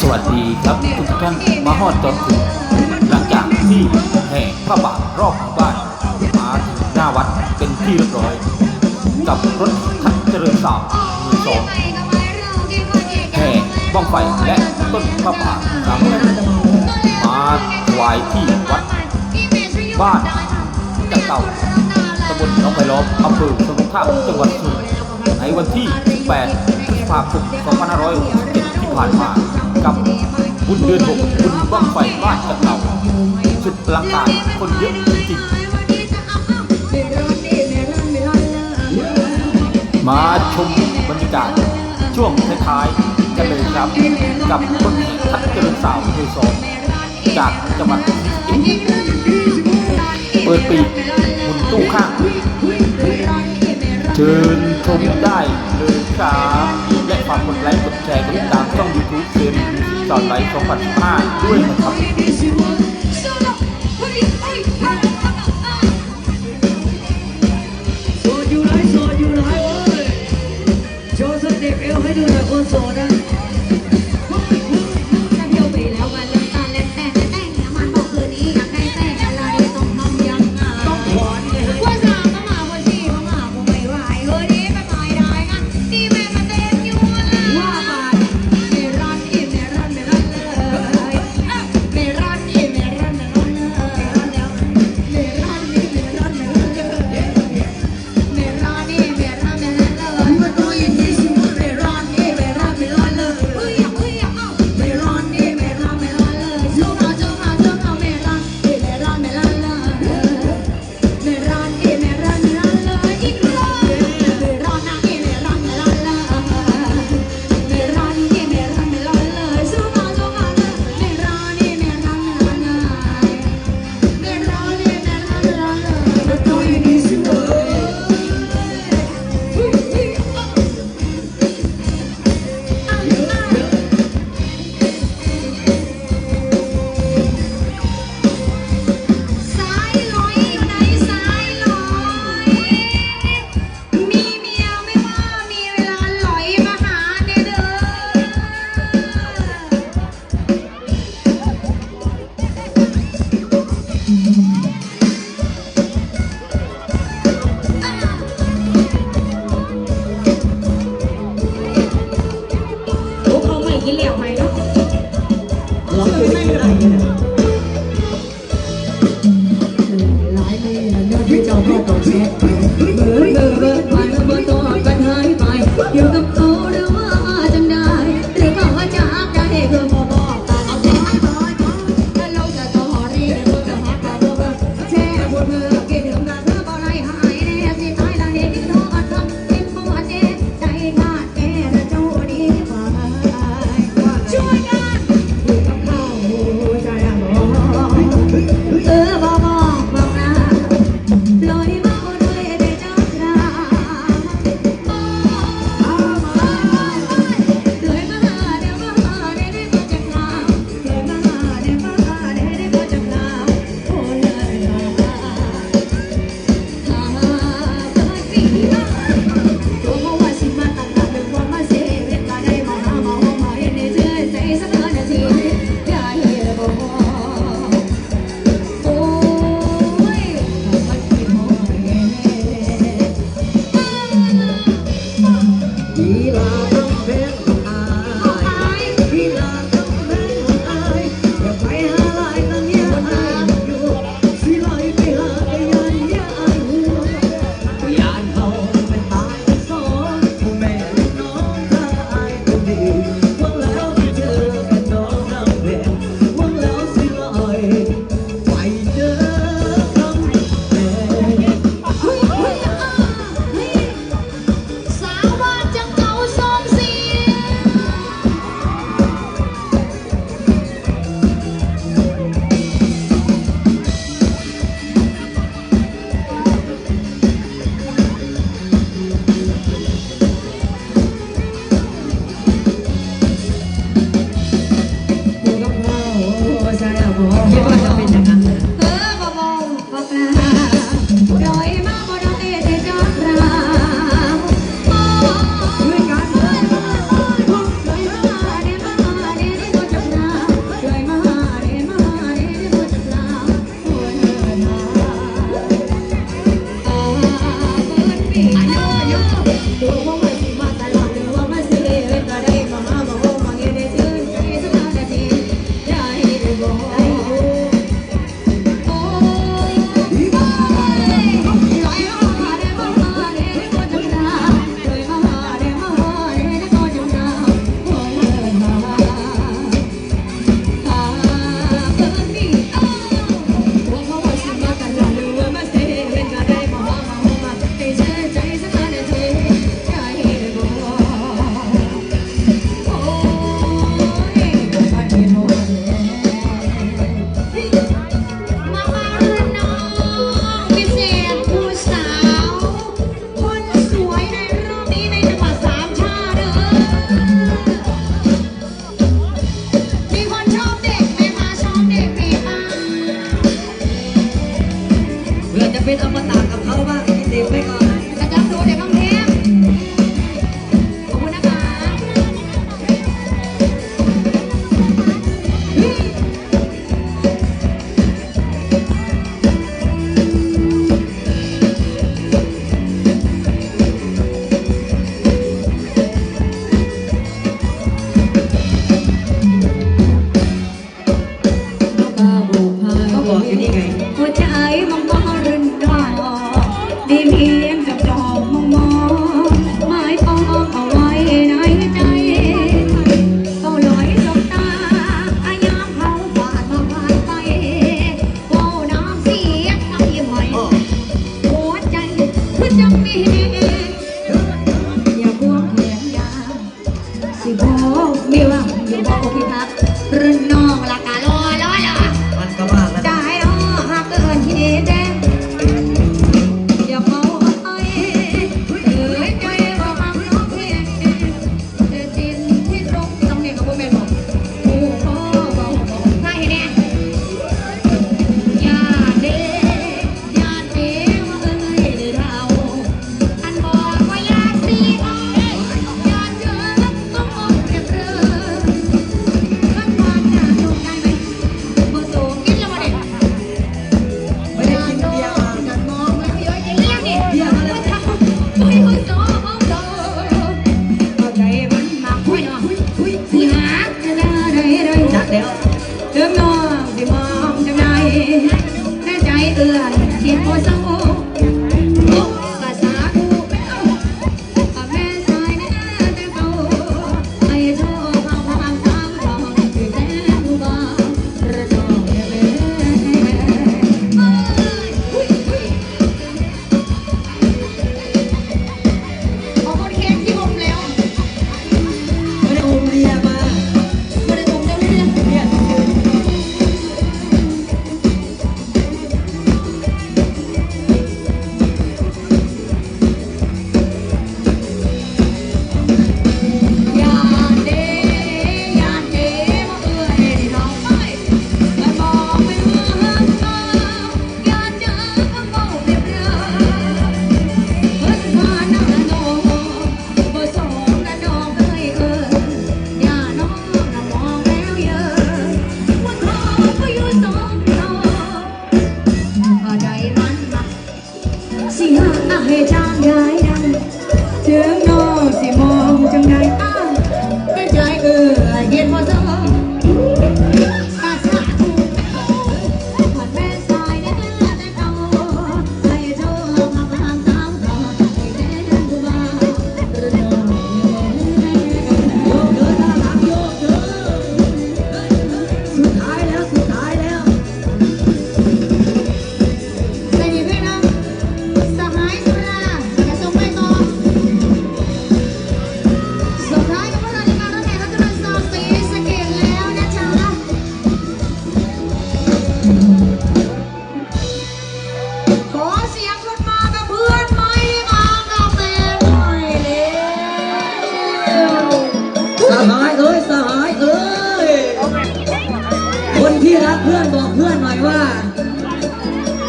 สวัสดีครับทุกท่านมาฮอดจนถึงหลังจากที่แห่พระบาทรอบหมู่บ้านมาถึงหน้าวัดเป็นที่เรียบร้อย กับรถทัดเจริญสาวมือสองแห่บ้องไฟและต้นพระบาทสามมาถวายที่วัด บ้านจังเก่าตำบลหนองไผ่ล้อมอำเภอสมุทรท่าจังหวัดสุรินทร์ในวันที่18พฤษภาคม 2567 ผ่านมากับบุญเดือนหกบุญบ้างไฟบ้านจังเก่าสุดอลังการคนเยอะจริงๆมาชมบรรยากาศช่วงท้ายๆกันเลยครับ กับคนแห่ทัดเจริญสาวมือสองจากจังหวัดศรีสะเกษเปิดปีกหมุนตู้ข้างเชิญชมได้เลยครับและ ฝากกดไลค์ กดแชร์ กดติดตามช่อง YouTube เซรีมิวสิกตอนไลฟ์2015ด้วยนะครับ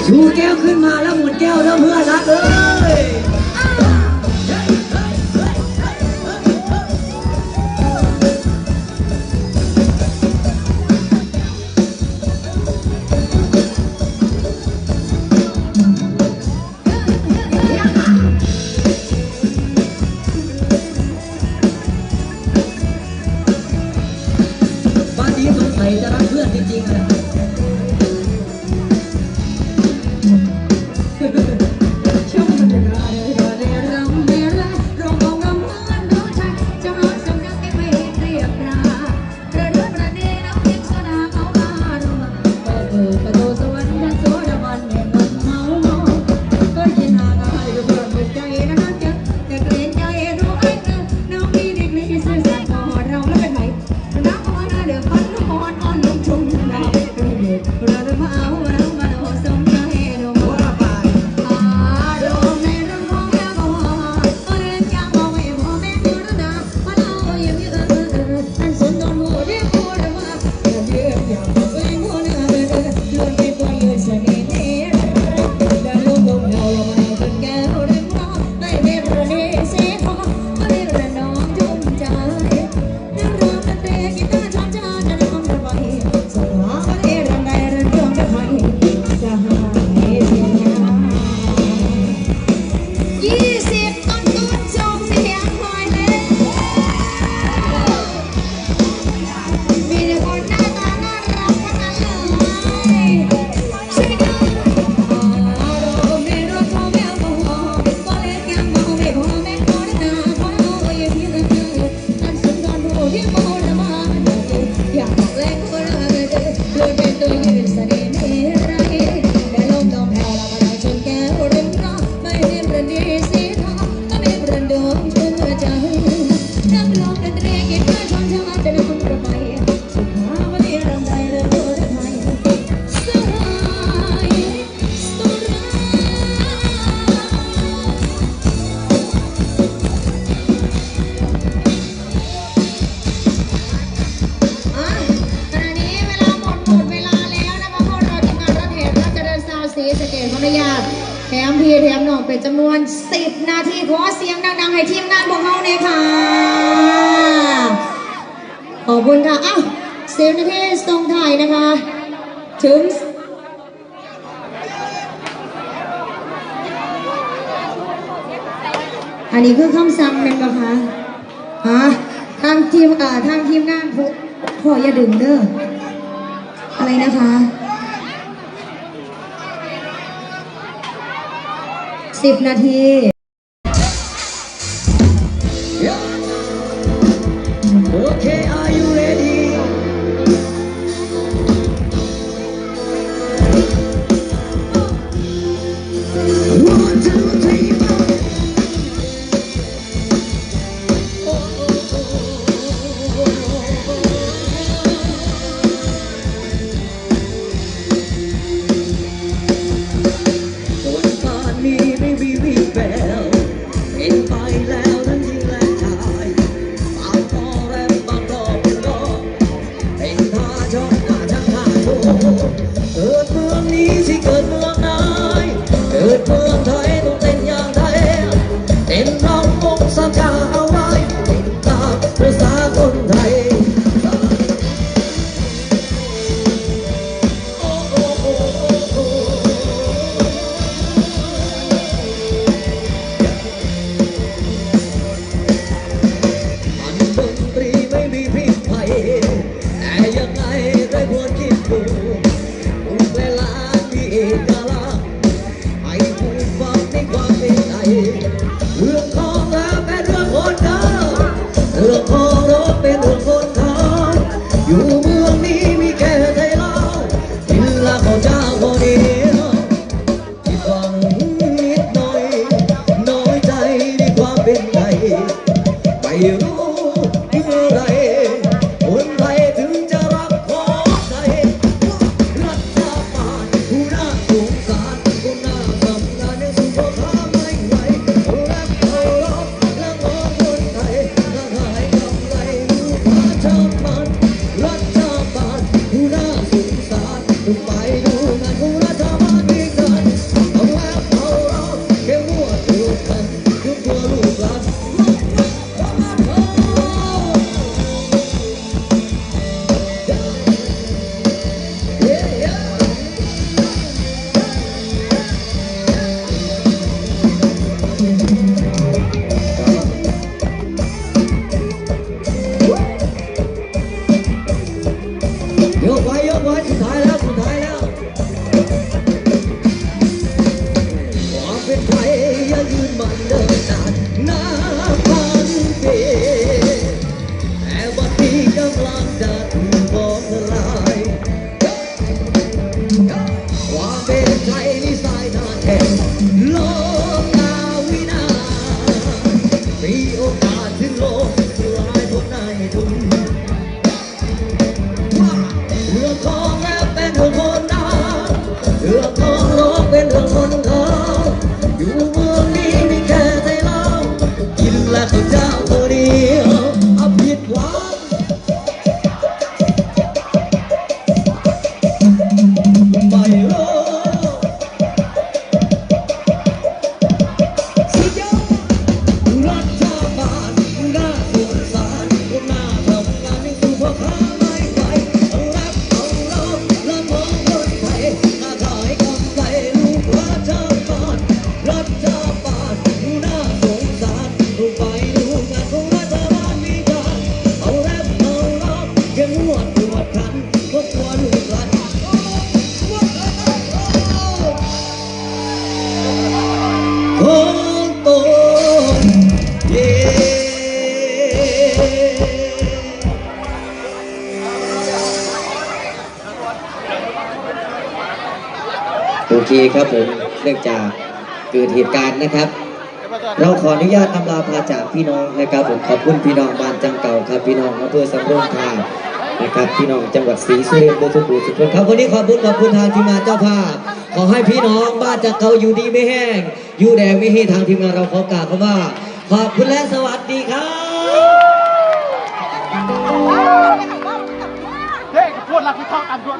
ชูแก้วขึ้นมาแล้วหมุนแก้วแล้วเพื่อนรักเออ คุณค่ะ อ้าวสิบนาทีส่งไทยนะคะ ถึงอันนี้คือคำสั่งเป็นปะคะฮะทางทีมอ่าทางทีมงานพ่ออย่าดื่มเด้อ อะไรนะคะสิบนาที โอเคครับผมเนื่องจากเกิดเหตุการณ์นะครับ เราขออนุญาตนำลาพาจากพี่น้องนะครับผมขอบคุณพี่น้องบ้านจังเก่าครับพี่น้องอำเภอสำโรงทางนะครับพี่น้องจังหวัดศรีสุรินทร์บุกผู้ทุกคนครับวันนี้ขอบคุณขอบคุณทางทีมงานเจ้าภาพขอให้พี่น้องบ้านจังเก่าอยู่ดีไม่แห้ง อยู่แดงไม่ให้ทางทีมงานเราขอกล่าวคำว่า ขอบคุณและสวัสดีครับเฮ้ยพูดรักพี่ท้องกันด้วย